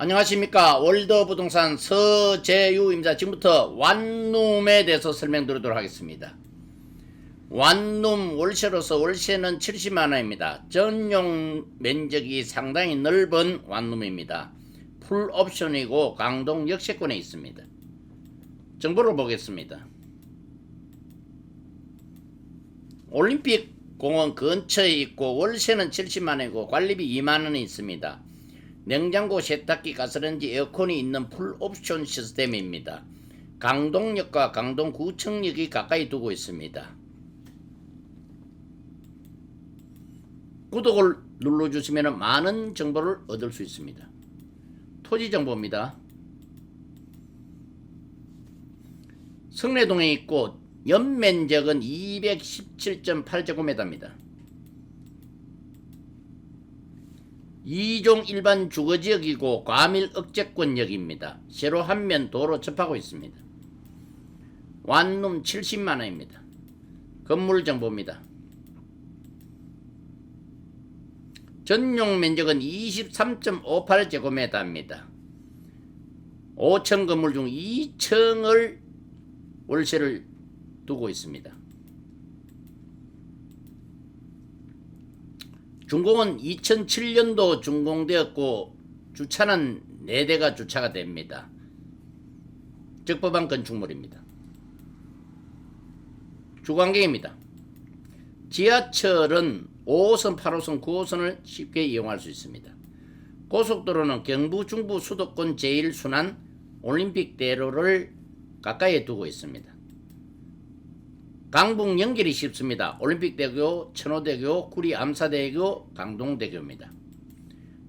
안녕하십니까 월드부동산 서재유입니다. 지금부터 완룸에 대해서 설명드리도록 하겠습니다. 완룸 월세로서 월세는 70만원입니다. 전용 면적이 상당히 넓은 완룸입니다. 풀 옵션이고 강동 역세권에 있습니다. 정보를 보겠습니다. 올림픽 공원 근처에 있고 월세는 70만원이고 관리비 2만원이 있습니다. 냉장고, 세탁기, 가스레인지, 에어컨이 있는 풀 옵션 시스템입니다. 강동역과 강동구청역이 가까이 두고 있습니다. 구독을 눌러주시면 많은 정보를 얻을 수 있습니다. 토지 정보입니다. 성내동에 있고 연면적은 217.8제곱미터입니다. 2종 일반 주거지역이고 과밀 억제권역입니다. 세로 한 면 도로 접하고 있습니다. 완룸 70만원입니다. 건물 정보입니다. 전용 면적은 23.58제곱미터입니다. 5층 건물 중 2층을 월세를 두고 있습니다. 준공은 2007년도 준공되었고 주차는 4대가 주차가 됩니다. 적법한 건축물입니다. 주관계입니다. 지하철은 5호선, 8호선, 9호선을 쉽게 이용할 수 있습니다. 고속도로는 경부, 중부, 수도권 제1순환 올림픽대로를 가까이에 두고 있습니다. 강북 연결이 쉽습니다. 올림픽대교, 천호대교, 구리 암사대교, 강동대교입니다.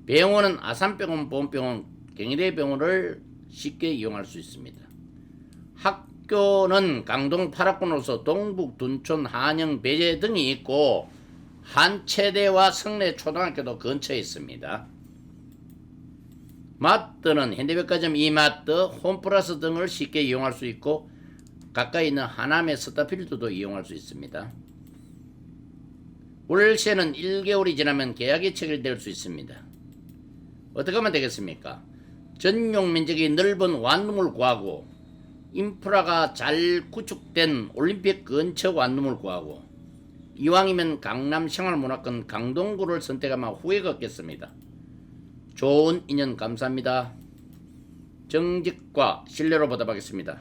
병원은 아산병원, 보험병원, 경희대병원을 쉽게 이용할 수 있습니다. 학교는 강동 8학군으로서 동북, 둔촌, 한영, 배제 등이 있고 한체대와 성내 초등학교도 근처에 있습니다. 마트는 현대백화점 이마트, 홈플러스 등을 쉽게 이용할 수 있고 가까이 있는 하남의 스타필드도 이용할 수 있습니다. 월세는 1개월이 지나면 계약이 체결될 수 있습니다. 어떻게 하면 되겠습니까? 전용 면적이 넓은 완룸을 구하고 인프라가 잘 구축된 올림픽 근처 완룸을 구하고 이왕이면 강남 생활문화권 강동구를 선택하면 후회가 없겠습니다. 좋은 인연 감사합니다. 정직과 신뢰로 보답하겠습니다.